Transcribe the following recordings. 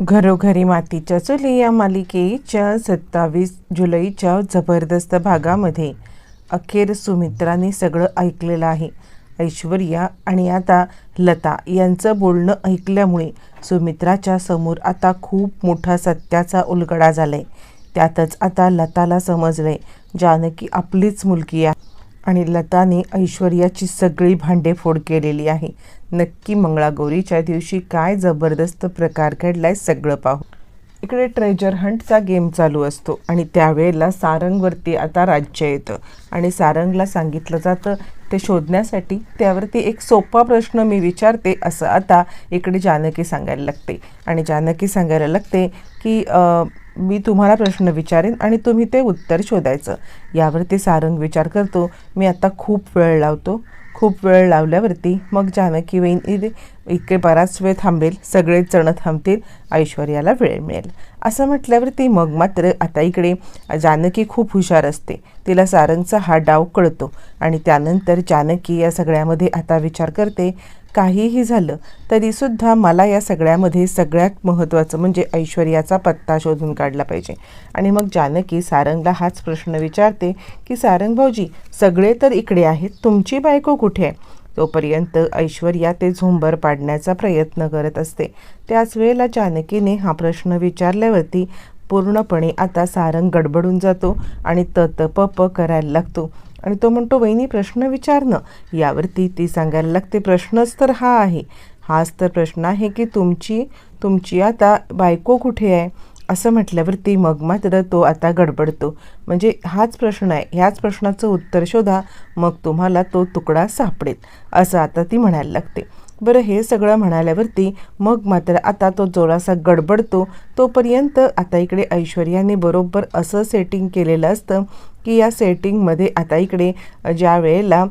घरोघरी मातीच्या चुली या मालिकेच्या सत्तावीस जुलैच्या जबरदस्त भागामध्ये अखेर सुमित्राने सगळं ऐकलेलं आहे. ऐश्वर्या आणि आता लता यांचं बोलणं ऐकल्यामुळे सुमित्राच्या समोर आता खूप मोठा सत्याचा उलगडा झालाय. त्यातच आता लताला समजलंय जानकी आपलीच मुलगी आहे. आणि लताने ऐश्वर्याची सगळी भांडेफोड केलेली आहे. नक्की मंगळागौरीच्या दिवशी काय जबरदस्त प्रकार घडलाय सगळं पाहू. इकडे ट्रेजर हंटचा गेम चालू असतो आणि त्यावेळेला सारंगवरती आता राज्य येतं. आणि सारंगला सांगितलं जातं ते शोधण्यासाठी त्यावरती एक सोपा प्रश्न मी विचारते असं आता इकडे जानकी सांगायला लागते. आणि जानकी सांगायला लागते की मी तुम्हाला प्रश्न विचारेन आणि तुम्ही ते उत्तर शोधायचं. यावरती सारंग विचार करतो मी आता खूप वेळ लावतो. खूप वेळ लावल्यावरती मग जानकी वहीन इतके बराच वेळ थांबेल सगळेच जण थांबतील ऐश्वर्याला वेळ मिळेल. असं म्हटल्यावरती मग मात्र आता इकडे जानकी खूप हुशार असते. तिला सारंगचा हा डाव कळतो आणि त्यानंतर जानकी या सगळ्यामध्ये आता विचार करते काहीही झालं तरीसुद्धा मला या सगळ्यामध्ये सगळ्यात महत्त्वाचं म्हणजे ऐश्वर्याचा पत्ता शोधून काढला पाहिजे. आणि मग जानकी सारंगला हाच प्रश्न विचारते की सारंग भाऊजी सगळे तर इकडे आहेत तुमची बायको कुठे आहे? तोपर्यंत ऐश्वर्या ते झुंबर पाडण्याचा प्रयत्न करत असते. त्याच वेळेला जानकीने हा प्रश्न विचारल्यावरती पूर्णपणे आता सारंग गडबडून जातो आणि तत प प करायला लागतो. आणि तो म्हणतो वहिनी प्रश्न विचारणं यावरती ती सांगायला लागते प्रश्नच तर हा आहे. हाच तर प्रश्न आहे की तुमची तुमची आता बायको कुठे आहे? असं म्हटल्यावरती मग मात्र तो आता गडबडतो. म्हणजे हाच प्रश्न आहे ह्याच प्रश्नाचं उत्तर शोधा मग तुम्हाला तो तुकडा सापडेल असं आता ती म्हणायला लागते. बरं हे सगळं म्हणाल्यावरती मग मात्र आता तो जोरासा गडबडतो. तोपर्यंत आता इकडे ऐश्वर्याने बरोबर असं सेटिंग केलेलं असतं की या सेटिंगमध्ये आता इकडे ज्या वेळेला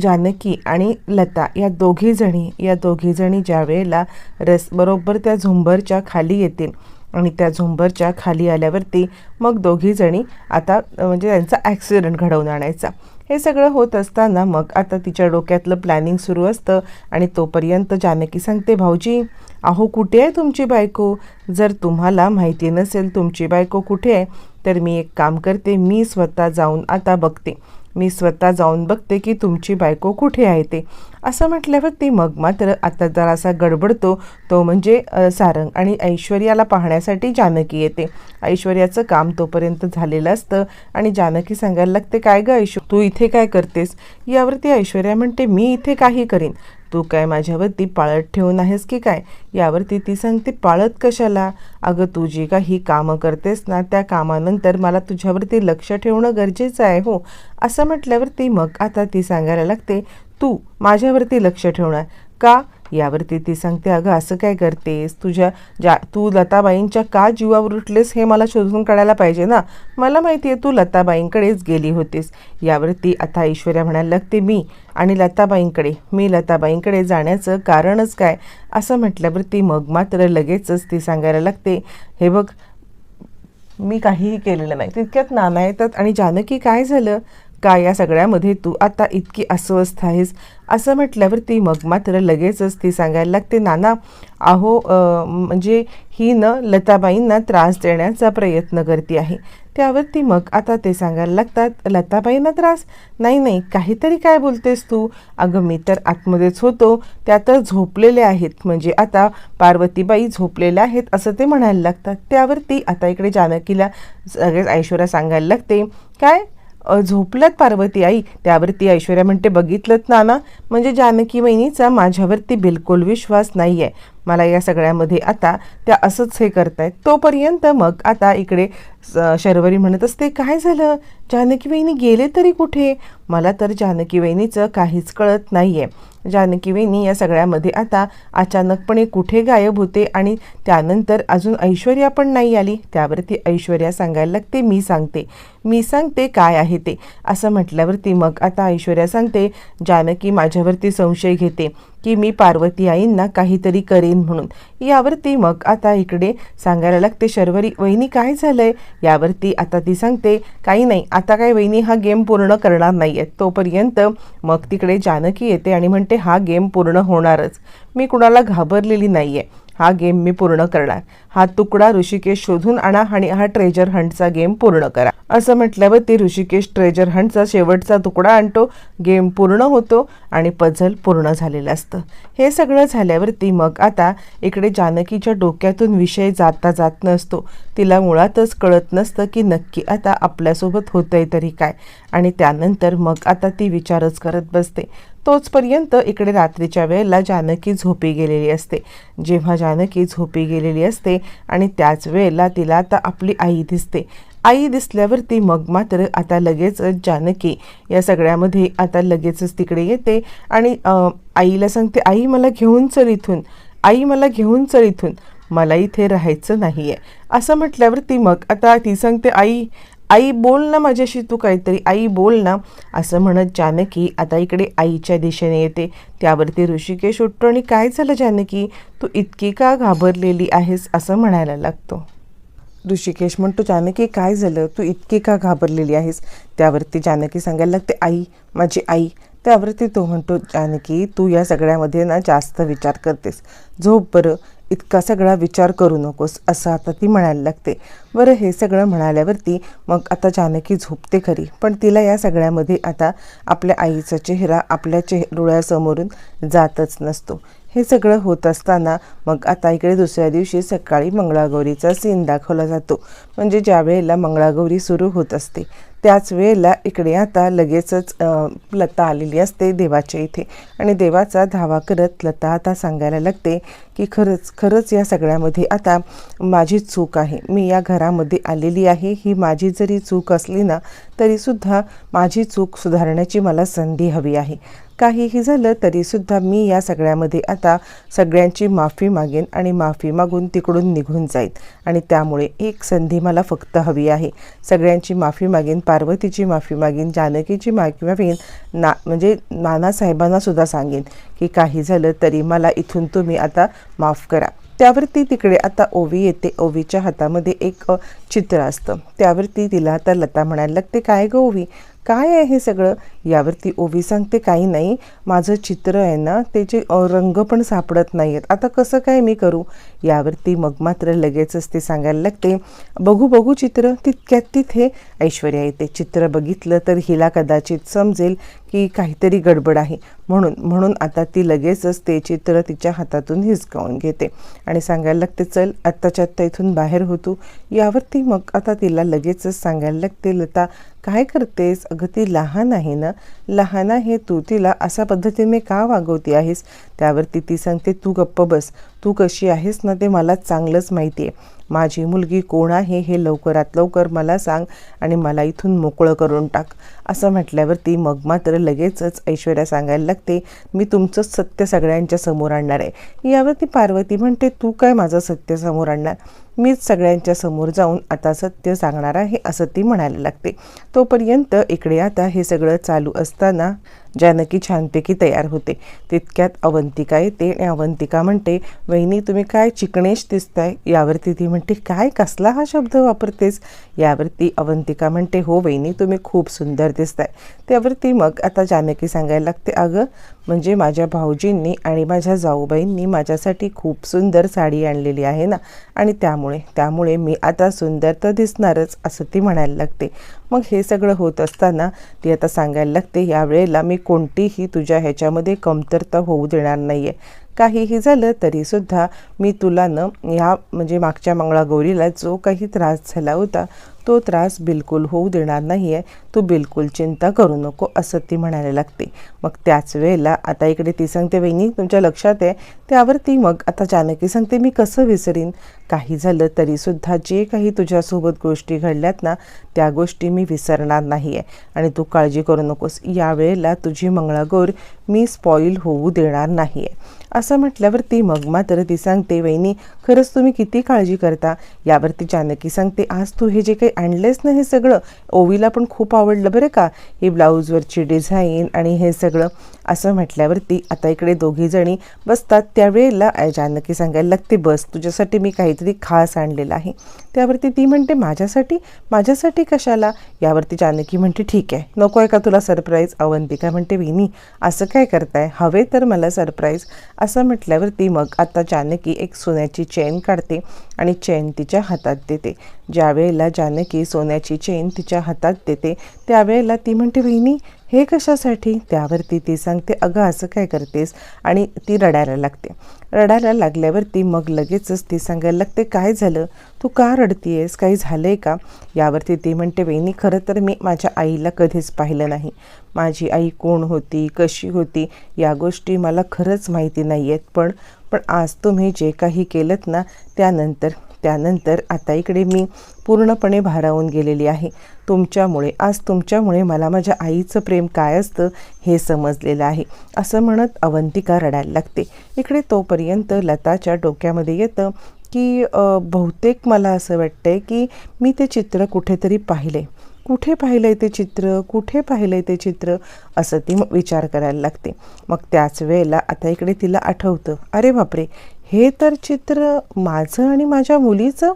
जानकी आणि लता या दोघीजणी या दोघीजणी ज्या वेळेला रस बरोबर त्या झुंबरच्या खाली येतील आणि त्या झुंबरच्या खाली आल्यावरती मग दोघीजणी आता म्हणजे त्यांचा ॲक्सिडेंट घडवून आणायचा. हे सगळं होत असताना मग आता तिच्या डोक्यातलं प्लॅनिंग सुरू असतं आणि तोपर्यंत जानकी सांगते भाऊजी अहो कुठे आहे तुमची बायको? जर तुम्हाला माहिती नसेल तुमची बायको कुठे आहे तर मी एक काम करते मी स्वतः जाऊन आता बघते. मी स्वतः जाऊन बघते की तुमची बायको कुठे आहे ते. असं म्हटल्यावर ती मग मात्र आता जरासा गडबडतो. तो म्हणजे सारंग आणि ऐश्वर्याला पाहण्यासाठी जानकी येते. ऐश्वर्याचं काम तोपर्यंत झालेलं असतं आणि जानकी सांगायला लागते काय गं ऐश्व तू इथे काय करतेस? यावरती ऐश्वर्या म्हणते मी इथे काही करीन. तू काय माझ्यावरती पाळत ठेवून आहेस की काय? यावरती ती सांगते पाळत कशाला? अगं तू जी काही कामं करतेस ना त्या कामानंतर मला तुझ्यावरती लक्ष ठेवणं गरजेचं आहे हो. असं म्हटल्यावरती मग आता ती सांगायला लागते तू माझ्यावरती लक्ष ठेवणार. का? यावरती ती सांगते अगं असं काय करतेस? तुझ्या ज्या तू लताबाईंच्या का जीवावर उठलेस हे मला शोधून काढायला पाहिजे ना? मला माहिती आहे तू लताबाईंकडेच गेली होतीस. यावरती आता ऐश्वर्या म्हणायला लागते मी आणि लताबाईंकडे मी लताबाईंकडे जाण्याचं कारणच काय? असं म्हटल्यावरती मग मात्र लगेचच ती सांगायला लागते हे बघ मी काहीही केलेलं नाही. तितक्यात नाना येतात आणि जानकी काय झालं? का या सगळ्यामध्ये तू आता इतकी अस्वस्थ आहेस? असं म्हटल्यावर ती मग मात्र लगेचच ती सांगायला लागते नाना अहो म्हणजे ही न लताबाईंना त्रास देण्याचा प्रयत्न करते आहे. त्यावरती मग आता ते सांगायला लागतात लताबाईंना त्रास? नाही नाही काहीतरी काय बोलतेस तू? अगं मी तर आतमध्येच होतो त्या तर झोपलेल्या आहेत म्हणजे आता पार्वतीबाई झोपलेल्या आहेत असं ते म्हणायला लागतात. त्यावर ती आता इकडे जानकीला सगळेच ऐश्वर्या सांगायला लागते काय? झोपल्यात पार्वती आई? त्यावरती ऐश्वर्या म्हणते बघितलंत ना ना म्हणजे जानकी वहिनीचा माझ्यावरती बिलकुल विश्वास नाही आहे मला या सगळ्यामध्ये आता त्या असंच हे करतायत. तोपर्यंत मग आता इकडे स- शर्वरी म्हणत असते काय झालं? जानकी वहिनी गेले तरी कुठे? मला तर जानकी वहिनीचं काहीच कळत नाही आहे जानकी वहिनी या सगळ्यामध्ये आता अचानकपणे कुठे गायब होते आणि त्यानंतर अजून ऐश्वर्या पण नाही आली. त्यावरती ऐश्वर्या सांगायला लागते मी सांगते. मी सांगते काय आहे ते. असं म्हटल्यावरती मग आता ऐश्वर्या सांगते जानकी माझ्यावरती संशय घेते. की मी पार्वती आईंना काहीतरी करेन म्हणून. यावरती मग आता इकडे सांगायला लागते शर्वरी वहिनी काय झालंय? यावरती आता ती सांगते काही नाही आता काय वहिनी हा गेम पूर्ण करणार नाही आहे तोपर्यंत मग तिकडे जानकी येते आणि म्हणते हा गेम पूर्ण होणारच. मी कुणाला घाबरलेली नाही आहे हा गेम मी पूर्ण करणार. हा तुकडा ऋषिकेश शोधून आणा आणि हा ट्रेजर हंटचा गेम पूर्ण करा. असं म्हटल्यावर ती ऋषिकेश ट्रेजर हंटचा शेवटचा तुकडा आणतो गेम पूर्ण होतो आणि पझल पूर्ण झालेलं असतं. हे सगळं झाल्यावरती मग आता इकडे जानकीच्या डोक्यातून विषय जाता जात नसतो. तिला मुळातच कळत नसतं की नक्की आता आपल्यासोबत होतंय तरी काय. आणि त्यानंतर मग आता ती विचारच करत बसते. तोचपर्यंत इकडे रात्रीच्या वेळेला जानकी झोपी गेलेली असते. जेव्हा जानकी झोपी गेलेली असते आणि त्याच वेळेला तिला आता आपली आई दिसते. आई दिसल्यावरती मग मात्र आता लगेचच जानकी या सगळ्यामध्ये आता लगेचच तिकडे येते आणि आईला सांगते आई मला घेऊन चल इथून. आई मला घेऊन चल इथून. मला इथे राहायचं नाही आहे असं म्हटल्यावरती मग आता ती सांगते आई आई बोल ना माझ्याशी तू काहीतरी. आई बोल ना. असं म्हणत जानकी आता इकडे आईच्या दिशेने येते. त्यावरती ऋषिकेश उठतो आणि काय झालं जानकी? तू इतकी का घाबरलेली आहेस? असं म्हणायला लागतो. ऋषिकेश म्हणतो जानकी काय झालं? तू इतकी का घाबरलेली आहेस? त्यावरती जानकी सांगायला लागते आई माझी आई. त्यावरती तो म्हणतो जानकी तू या सगळ्यामध्ये ना जास्त विचार करतेस. झोप बरं. इतका सगळा विचार करू नकोस असं आता ती म्हणायला लागते. बरं हे सगळं म्हणाल्यावरती मग आता जानकी झोपते खरी. पण तिला या सगळ्यामध्ये आता आपल्या आईचा चेहरा आपल्या चेह डोळ्यासमोरून जातच नसतो. हे सगळं होत असताना मग आता इकडे दुसऱ्या दिवशी सकाळी मंगळागौरीचा सीन दाखवला जातो. म्हणजे ज्या वेळेला मंगळागौरी सुरू होत असते त्याच वेळेला इकडे आता लगेचच लता आलेली असते देवाच्या इथे. आणि देवाचा धावा करत लता आता सांगायला लागते की खरंच खरंच या सगळ्यामध्ये आता माझी चूक आहे. मी या घरामध्ये आलेली आहे. ही माझी जरी चूक असली ना तरीसुद्धा माझी चूक सुधारण्याची मला संधी हवी आहे. काहीही झालं तरीसुद्धा मी या सगळ्यामध्ये आता सगळ्यांची माफी मागेन आणि माफी मागून तिकडून निघून जाईन. आणि त्यामुळे एक संधी मला फक्त हवी आहे. सगळ्यांची माफी मागेन पार्वतीची माफी मागेन जानकीची माफी मागेन ना म्हणजे नानासाहेबांनासुद्धा सांगेन की काही झालं तरी मला इथून तुम्ही आता माफ करा. त्यावरती तिकडे आता ओवी येते. ओवीच्या हातामध्ये एक चित्र असतं. त्यावरती तिला आता लता म्हणायला लागते काय गं ओवी? काय आहे हे सगळं? यावरती ओवी सांगते काही नाही. माझं चित्र आहे ना त्याचे रंग पण सापडत नाही आहेत आता कसं काय मी करू? यावरती मग मात्र लगेचच ते सांगायला लागते. बघू बघू चित्र तितक्यात तिथे ऐश्वर्या येते. चित्र बघितलं तर हिला कदाचित समजेल की काहीतरी गडबड आहे. म्हणून म्हणून आता ती लगेचच ते चित्र तिच्या हातातून हिसकावून घेते आणि सांगायला लागते चल आत्ताच्या आत्ता इथून बाहेर होतो यावरती मग आता तिला लगेचच सांगायला लागते लता काय करतेस? अगं ती लहान आहे ना? लहान आहे तू. तिला अशा पद्धतीने का वागवते आहेस? त्यावरती ती सांगते तू गप्प बस. तू कशी आहेस ना ते मला चांगलंच माहिती आहे माझी मुलगी कोण आहे हे लवकरात लवकर मला सांग आणि मला इथून मोकळं करून टाक. असं म्हटल्यावरती मग मात्र लगेचच ऐश्वर्या सांगायला लागते मी तुमचंच सत्य सगळ्यांच्या समोर आणणार आहे. यावरती पार्वती म्हणते तू काय माझं सत्य समोर आणणार? मीच सगळ्यांच्या समोर जाऊन आता सत्य सांगणार आहे असं ती म्हणायला लागते. तोपर्यंत इकडे आता हे सगळं चालू असताना जानकी छानपैकी तयार होते. तितक्यात अवंतिका येते आणि अवंतिका म्हणते वहिनी तुम्ही काय चिकणेश दिसताय? यावरती ती म्हणते काय? कसला हा शब्द वापरतेस? यावरती अवंतिका म्हणते हो वहिनी तुम्ही खूप सुंदर दिसताय. त्यावरती मग आता जानकी सांगायला लागते अगं म्हणजे माझ्या भाऊजींनी आणि माझ्या जाऊबाईंनी माझ्यासाठी खूप सुंदर साडी आणलेली आहे ना? आणि त्यामुळे त्यामुळे मी आता सुंदर तर दिसणारच असं ती म्हणायला लागते. मग हे सगळं होत असताना ती आता सांगायला लागते यावेळेला मी कोणतीही तुझ्या ह्याच्यामध्ये कमतरता होऊ देणार नाही आहे काहीही झालं तरीसुद्धा मी तुला न ह्या म्हणजे मागच्या मंगळागौरीला जो काही त्रास झाला होता तो त्रास बिलकुल होऊ देणार नाही आहे तू बिलकुल चिंता करू नको असं ती म्हणायला लागते. मग त्याच वेळेला आता इकडे ती सांगते वहिनी तुमच्या लक्षात आहे. त्यावरती मग आता जानकी सांगते मी कसं विसरीन? काही झालं तरीसुद्धा जे काही तुझ्यासोबत गोष्टी घडल्यात ना त्या गोष्टी मी विसरणार नाही आहे आणि तू काळजी करू नकोस. यावेळेला तुझी मंगळागौर मी स्पॉईल होऊ देणार नाही आहे असं म्हटल्यावरती मग मात्र ती सांगते वहिनी खरंच तुम्ही किती काळजी करता? यावरती जानकी सांगते आज तू हे जे काही आणलेस ना हे सगळं ओवीला पण खूप आवडलं बरं का? ही ब्लाऊजवरची डिझाईन आणि हे सगळं असं म्हटल्यावरती आता इकडे दोघी जणी बसतात. त्यावेळेला जानकी सांगायला लागते बस तुझ्यासाठी मी काहीतरी खास आणलेलं आहे. त्यावरती ती म्हणते माझ्यासाठी? माझ्यासाठी कशाला? यावरती जानकी म्हणते ठीक आहे नको आहे का तुला सरप्राईज अवंतिका? म्हणते विनी असं काय करताय? हवे तर मला सरप्राईज असं म्हटल्यावरती मग आता जानकी एक सोन्याची चेन काढते आणि चेन तिच्या हातात देते. ज्यावेळेला जानकी सोन्याची चेन तिच्या हातात देते त्यावेळेला ती म्हणते बहिणी हे कशासाठी? त्यावरती ती सांगते अगं असं काय करतेस? आणि ती रडायला लागते. रडायला लागल्यावरती मग लगेचच ती सांगायला लागते काय झालं? तू का रडतीयेस? काही झालं आहे का? यावरती ती म्हणते वहिनी खरं तर मी माझ्या आईला कधीच पाहिलं नाही. माझी आई कोण होती? कशी होती? या गोष्टी मला खरंच माहिती नाही आहेत पण पण आज तुम्ही जे काही केलं ना त्यानंतर त्यानंतर आता इकडे मी पूर्णपणे भारावून गेलेली आहे. तुमच्यामुळे आज तुमच्यामुळे मला माझ्या आईचं प्रेम काय असतं हे समजलेलं आहे. असं म्हणत अवंतिका रडायला लागते. इकडे तोपर्यंत लताच्या डोक्यामध्ये येतं की बहुतेक मला असं वाटतं आहे की मी ते चित्र कुठेतरी पाहिले कुठे पाहिलं आहे ते चित्र? कुठे पाहिलं आहे ते चित्र? असं ती मग विचार करायला लागते. मग त्याच वेळेला आता इकडे तिला आठवतं अरे बापरे! हे तर चित्र माझं आणि माझ्या मुलीचं?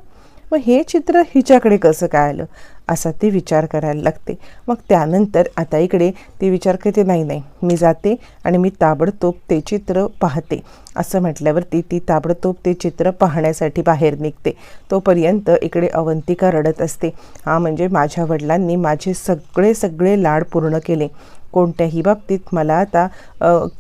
मग हे चित्र हिच्याकडे कसं काय आलं? असा ती विचार करायला लागते. मग त्यानंतर आता इकडे ती विचार करते नाही नाही मी जाते आणि मी ताबडतोब ते चित्र पाहते. असं म्हटल्यावरती ती ताबडतोब ते चित्र पाहण्यासाठी बाहेर निघते. तोपर्यंत इकडे अवंतिका रडत असते. हा म्हणजे माझ्या वडिलांनी माझे सगळे सगळे लाड पूर्ण केले. कोणत्याही बाबतीत मला आता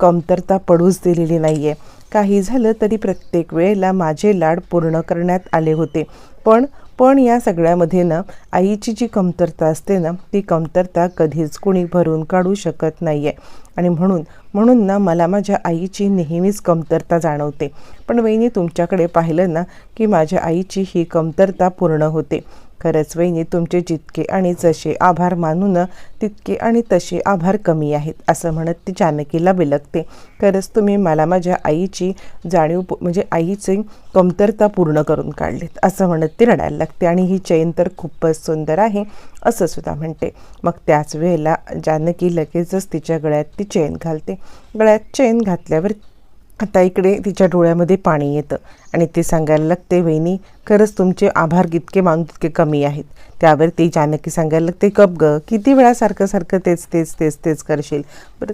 कमतरता पडूच दिलेली नाही आहे काही झालं तरी प्रत्येक वेळेला माझे लाड पूर्ण करण्यात आले होते. पण पण या सगळ्यामध्ये ना आईची जी कमतरता असते ना ती कमतरता कधीच कुणी भरून काढू शकत नाही आहे आणि म्हणून म्हणून ना मला माझ्या आईची नेहमीच कमतरता जाणवते. पण वहिनी तुमच्याकडे पाहिलं ना की माझ्या आईची ही कमतरता पूर्ण होते. खरंच वहिनी तुमचे जितके आणि जसे आभार मानू तितके आणि तसे आभार कमी आहेत असं म्हणत ती जानकीला बिलगते. खरंच तुम्ही मला माझ्या आईची जाणीव म्हणजे आईची कमतरता पूर्ण करून काढलीत असं म्हणत ती रडायला लागते आणि ही चैन तर खूपच सुंदर आहे असं सुद्धा म्हणते. मग त्याच वेळेला जानकी लगेचच तिच्या गळ्यात ती चैन घालते. गळ्यात चैन घातल्यावर आता इकडे तिच्या डोळ्यामध्ये पाणी येतं. आणि ते सांगायला लागते वहिनी खरंच तुमचे आभार कितके मागून तितके कमी आहेत. त्यावर ती जानकी सांगायला लागते कप ग किती वेळा सारखं सारखं तेच तेच तेच तेच करशील. बरं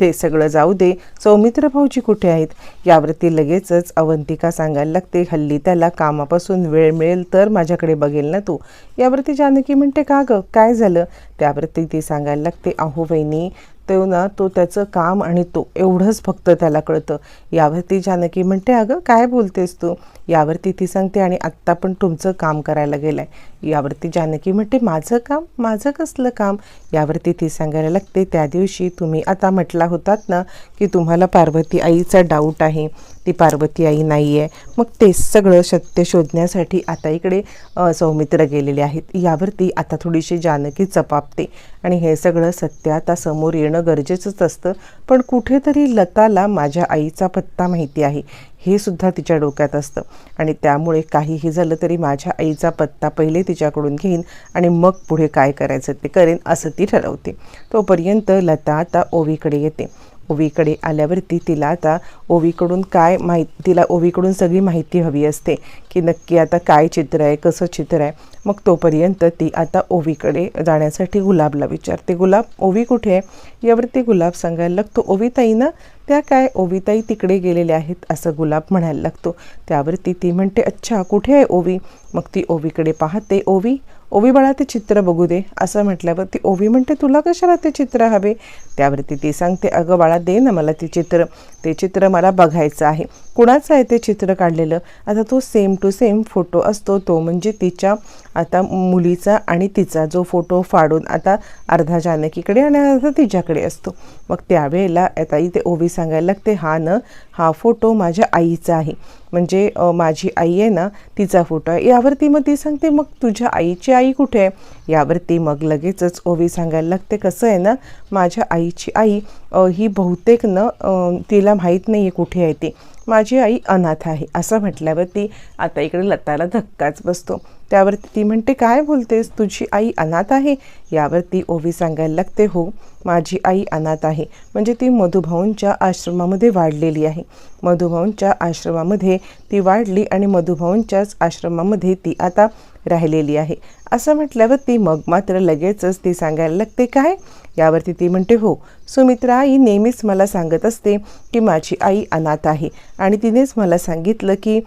ते सगळं जाऊ दे. सौमित्र भाऊजी कुठे आहेत? यावरती लगेचच अवंतिका सांगायला लागते हल्ली त्याला कामापासून वेळ मिळेल तर माझ्याकडे बघेल ना तू. यावरती जानकी म्हणते का गं काय झालं? त्यावरती ती सांगायला लागते अहो वहिनी तेव्हा तो त्याचं काम आणि तो एवढंच फक्त त्याला कळतं. यावरती जानकी म्हणते अगं काय बोलतेस तू? यावरती ती सांगते आणि आत्ता पण तुमचं काम करायला गेलं आहे यावरती जानकी म्हणते माझं काम? माझं कसलं काम? यावरती ती सांगायला लागते त्या दिवशी तुम्ही आता म्हटला होतात ना की तुम्हाला पार्वती आईचा डाऊट आहे. ती पार्वती आई नाही आहे मग ते सगळं सत्य शोधण्यासाठी आता इकडे सौमित्र गेलेले आहेत. यावरती आता थोडीशी जानकी चपापते आणि हे सगळं सत्य आता समोर येणं गरजेचंच असतं. पण कुठेतरी लताला माझ्या आईचा पत्ता माहिती आहे. हे सुद्धा तिच्या डोक्यात असतं. आणि त्यामुळे काहीही झालं तरी माझ्या आईचा पत्ता पहिले तिच्याकडून घेईन आणि मग पुढे काय करायचं ते करेन असं ती ठरवते. तोपर्यंत लता आता ओवीकडे येते. ओवीकडे आल्यावरती तिला आता ओवीकडून काय माहि तिला ओवीकडून सगळी माहिती हवी असते की नक्की आता काय चित्र आहे कसं चित्र आहे. मग तोपर्यंत ती आता ओवीकडे जाण्यासाठी गुलाबला विचारते गुलाब ओवी कुठे आहे? यावरती गुलाब सांगायला लागतो ओवीताई ना त्या काय ओवीताई तिकडे गेलेल्या आहेत असं गुलाब म्हणायला लागतो. त्यावरती ती म्हणते अच्छा कुठे आहे ओवी? मग ती ओवीकडे पाहते ओवी ओवी बाळा ते चित्र बघू दे असं म्हटल्यावर ती ओवी म्हणते तुला कशाला ते चित्र हवे? त्यावरती ती सांगते अगं बाळा दे ना मला ते चित्र. ते चित्र मला बघायचं आहे. कुणाचं आहे ते चित्र काढलेलं? आता तो सेम टू सेम फोटो असतो. तो म्हणजे तिच्या आता मुलीचा आणि तिचा जो फोटो फाडून आता अर्धा जानकीकडे आणि अर्धा तिच्याकडे असतो. मग त्यावेळेला आता इथे ओवी सांगायला लागते हा न हा फोटो माझ्या आईचा आहे. म्हणजे माझी आई आहे ना तिचा फोटो आहे. यावरती मग ती सांगते मग तुझ्या आईची आई कुठे आहे? यावरती मग लगेचच ओवी सांगायला लागते कसं आहे ना माझ्या आईची आई ही बहुतेक न तिला माहीत नाही आहे कुठे आहे ती. माझी आई अनाथ आहे असं म्हटल्यावर ती आता इकडे लताला धक्काच बसतो. त्यावरती ती म्हणते काय बोलतेस? तुझी आई अनाथ आहे? यावरती ओवी सांगायला लागते हो. माझी आई अनाथ आहे. म्हणजे ती मधुभाऊंच्या आश्रमामध्ये वाढलेली आहे. मधुभाऊंच्या आश्रमामध्ये ती वाढली आणि मधुभाऊंच्याच आश्रमामध्ये ती आता राहिलेली आहे. असं म्हटल्यावर ती मग मात्र लगेचच ती सांगायला लागते काय? यावरती ती म्हणते हो सुमित्रा आई नेहमीच मला सांगत असते की माझी आई अनाथ आहे. आणि तिनेच मला सांगितलं की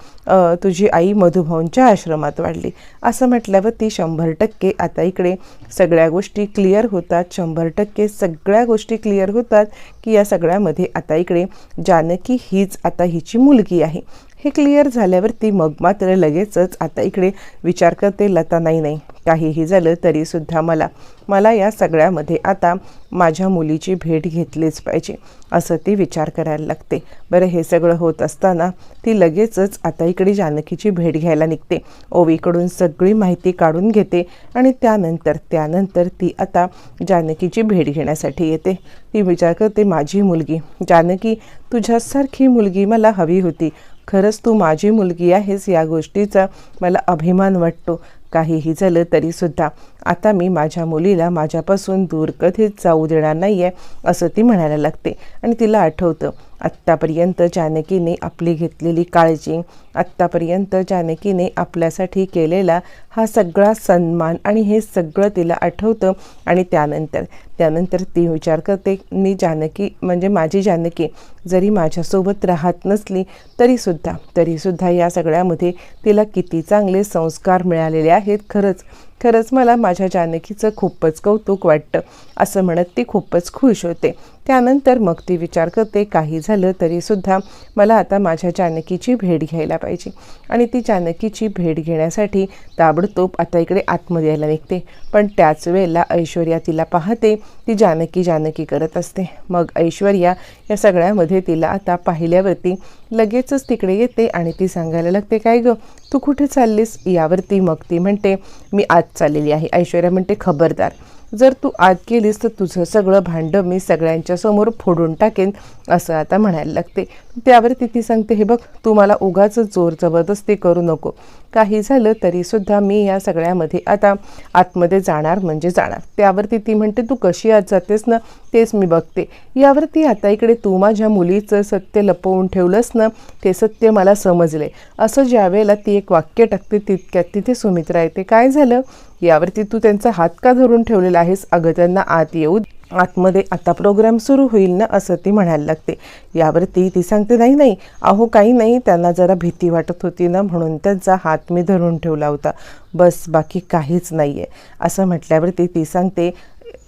तुझी आई मधुभाऊंच्या आश्रमात वाढली. असं म्हटल्यावर ती शंभर टक्के आता इकडे सगळ्या गोष्टी क्लिअर होतात. शंभर टक्के सगळ्या गोष्टी क्लिअर होतात की या सगळ्यामध्ये आता इकडे जानकी हीच आता हिची मुलगी आहे. हे क्लिअर झाल्यावरती मग मात्र लगेचच आता इकडे विचार करते लता नाही नाही काहीही झालं तरीसुद्धा मला मला या सगळ्यामध्ये आता माझ्या मुलीची भेट घेतलीच पाहिजे असं ती विचार करायला लागते. बरं हे सगळं होत असताना ती लगेचच आता इकडे जानकीची भेट घ्यायला निघते. ओवीकडून सगळी माहिती काढून घेते आणि त्यानंतर त्यानंतर ती आता जानकीची भेट घेण्यासाठी येते. ती विचार करते माझी मुलगी जानकी तुझ्यासारखी मुलगी मला हवी होती. खरंच तू माझी मुलगी आहेस या गोष्टीचा मला अभिमान वाटतो. काहीही झालं तरीसुद्धा आता मी माझ्या मुलीला माझ्यापासून दूर कधीच जाऊ देणार नाही आहे असं ती म्हणायला लागते. आणि तिला आठवतं आत्तापर्यंत जानकीने आपली घेतलेली काळजी आत्तापर्यंत जानकीने आपल्यासाठी केलेला हा सगळा सन्मान आणि हे सगळं तिला आठवतं आणि त्यानंतर त्यानंतर ती विचार करते मी जानकी म्हणजे माझी जानकी जरी माझ्यासोबत राहत नसली तरीसुद्धा तरीसुद्धा या सगळ्यामध्ये तिला किती चांगले संस्कार मिळालेले आहेत खरंच. खरंच मला माझ्या जानकीचं खूपच कौतुक वाटतं. असं म्हणत ती खूपच खुश होते. त्यानंतर मग ती विचार करते काही झालं तरीसुद्धा मला आता माझ्या जानकीची भेट घ्यायला पाहिजे. आणि ती जानकीची भेट घेण्यासाठी ताबडतोब आता इकडे आतमध्ये यायला निघते. पण त्याच वेळेला ऐश्वर्या तिला पाहते ती जानकी जानकी करत असते. मग ऐश्वर्या या सगळ्यामध्ये तिला आता पाहिल्यावरती लगेचच तिकडे येते आणि ती सांगायला लागते काय गं तू कुठे चाललीस? यावरती मग ती म्हणते मी आज चाललेली आहे. ऐश्वर्या म्हणते खबरदार. जर तू आत गेलीस तर तुझं सगळं भांडं मी सगळ्यांच्या समोर फोडून टाकेन असं आता म्हणायला लागते. त्यावरती ती सांगते हे बघ तू मला उगाच जोर जबरदस्ती करू नको. काही झालं तरीसुद्धा मी या सगळ्यामध्ये आता आतमध्ये जाणार म्हणजे जाणार. त्यावरती ती म्हणते तू कशी आत जातेस ना तेच मी बघते. यावरती आता इकडे तू माझ्या मुलीचं सत्य लपवून ठेवलंस ना ते सत्य मला समजले. असं ज्यावेळेला ती एक वाक्य टाकते तितक्यात तिथे सुमित्रा येते. काय झालं? यावरती तू त्यांचा हात का धरून ठेवलेला आहेस? अगं त्यांना आत येऊ आतमध्ये आता प्रोग्राम सुरू होईल ना असं ती म्हणायला लागते. यावरती ती सांगते नाही नाही अहो काही नाही त्यांना जरा भीती वाटत होती ना म्हणून त्यांचा हात मी धरून ठेवला होता. बस बाकी काहीच नाही आहे असं म्हटल्यावरती ती सांगते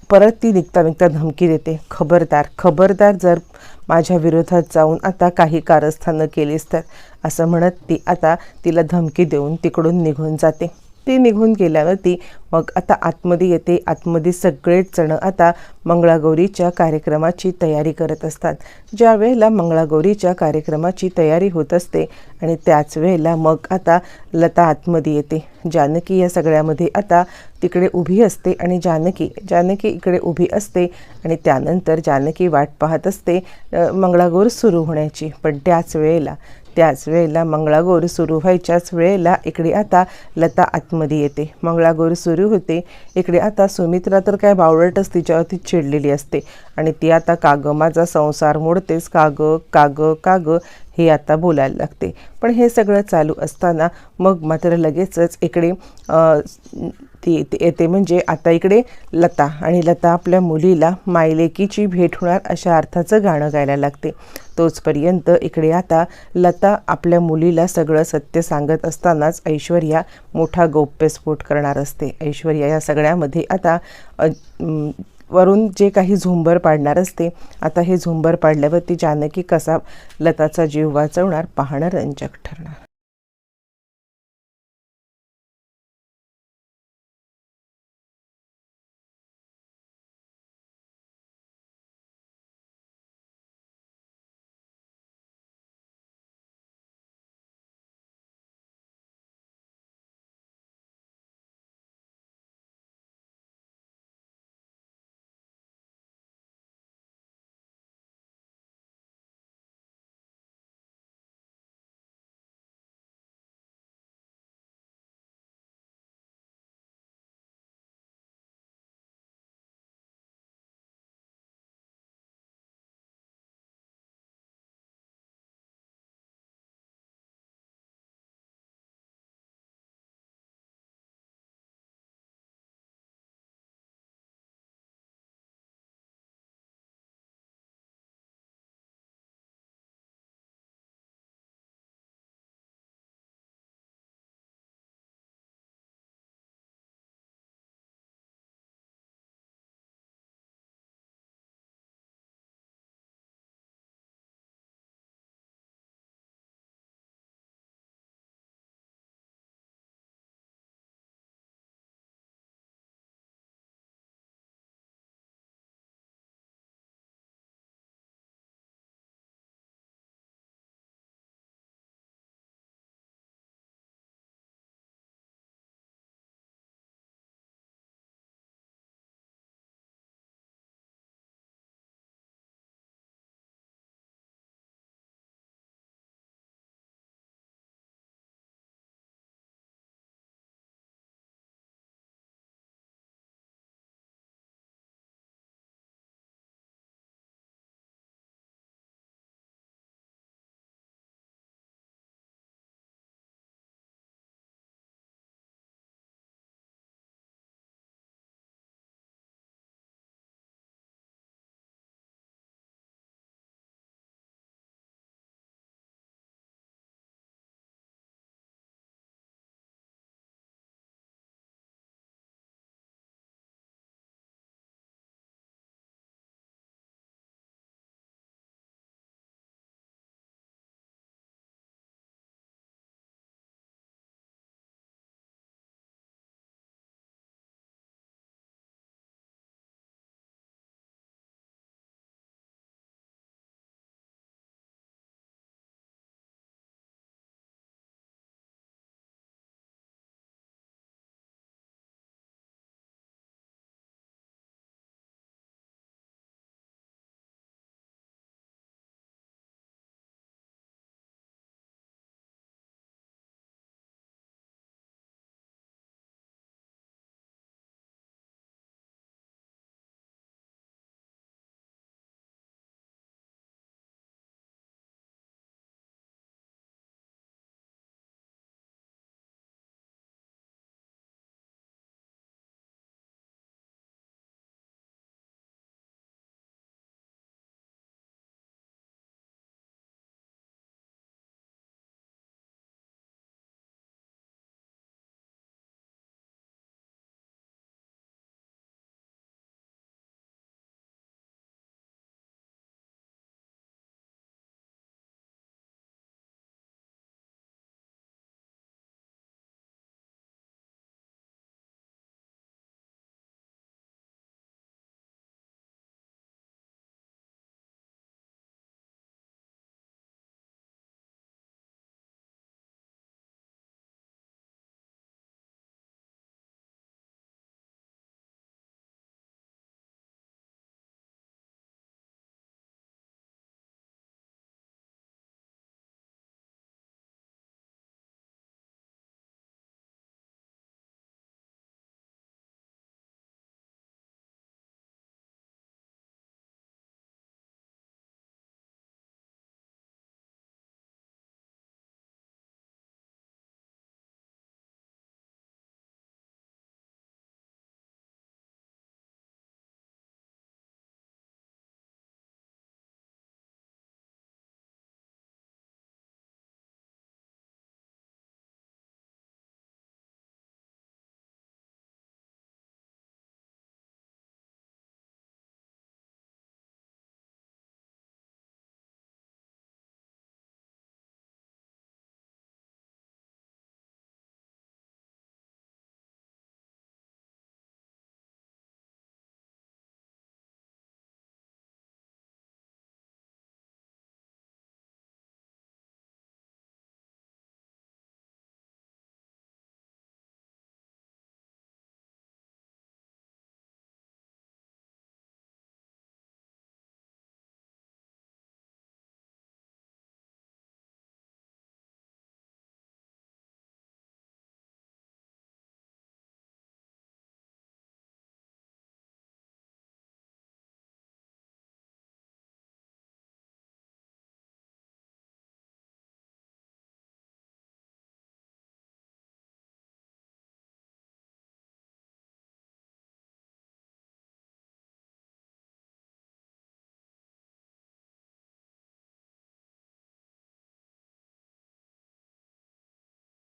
परत ती निघता निघता धमकी देते. खबरदार खबरदार जर माझ्या विरोधात जाऊन आता काही कारस्थानं केलीस तर. असं म्हणत ती आता तिला धमकी देऊन तिकडून निघून जाते. ती निघून गेल्यावरती मग आता आतमध्ये येते. आतमध्ये सगळेच जण आता मंगळागौरीच्या कार्यक्रमाची तयारी करत असतात. ज्या वेळेला मंगळागौरीच्या कार्यक्रमाची तयारी होत असते आणि त्याच वेळेला मग आता लता आतमध्ये येते. जानकी या सगळ्यामध्ये आता तिकडे उभी असते आणि जानकी जानकी इकडे उभी असते आणि त्यानंतर जानकी वाट पाहत असते मंगळागौर सुरू होण्याची. पण त्याच वेळेला त्याच वेळेला मंगळागौर सुरू व्हायच्याच वेळेला इकडे आता लता आतमध्ये येते. मंगळागौर सुरू होते. इकडे आता सुमित्रा तर काय बावळटच तिच्यावरती चिडलेली असते. आणि ती आता काग माझा संसार मोडतेस काग काग काग हे आता बोलायला लागते. पण हे सगळं चालू असताना मग मात्र लगेचच इकडे ती ती येते म्हणजे आता इकडे लता. आणि लता आपल्या मुलीला मायलेकीची भेट होणार अशा अर्थाचं गाणं गायला लागते. तोचपर्यंत इकडे आता लता आपल्या मुलीला सगळं सत्य सांगत असतानाच ऐश्वर्या मोठा गौप्यस्फोट करणार असते. ऐश्वर्या या सगळ्यामध्ये आता वरून जे काही झुंबर पाडणार असते आता हे झुंबर पाडल्यावर ती जानकी कसा लताचा जीव वाचवणार पाहणं रंजक ठरणार.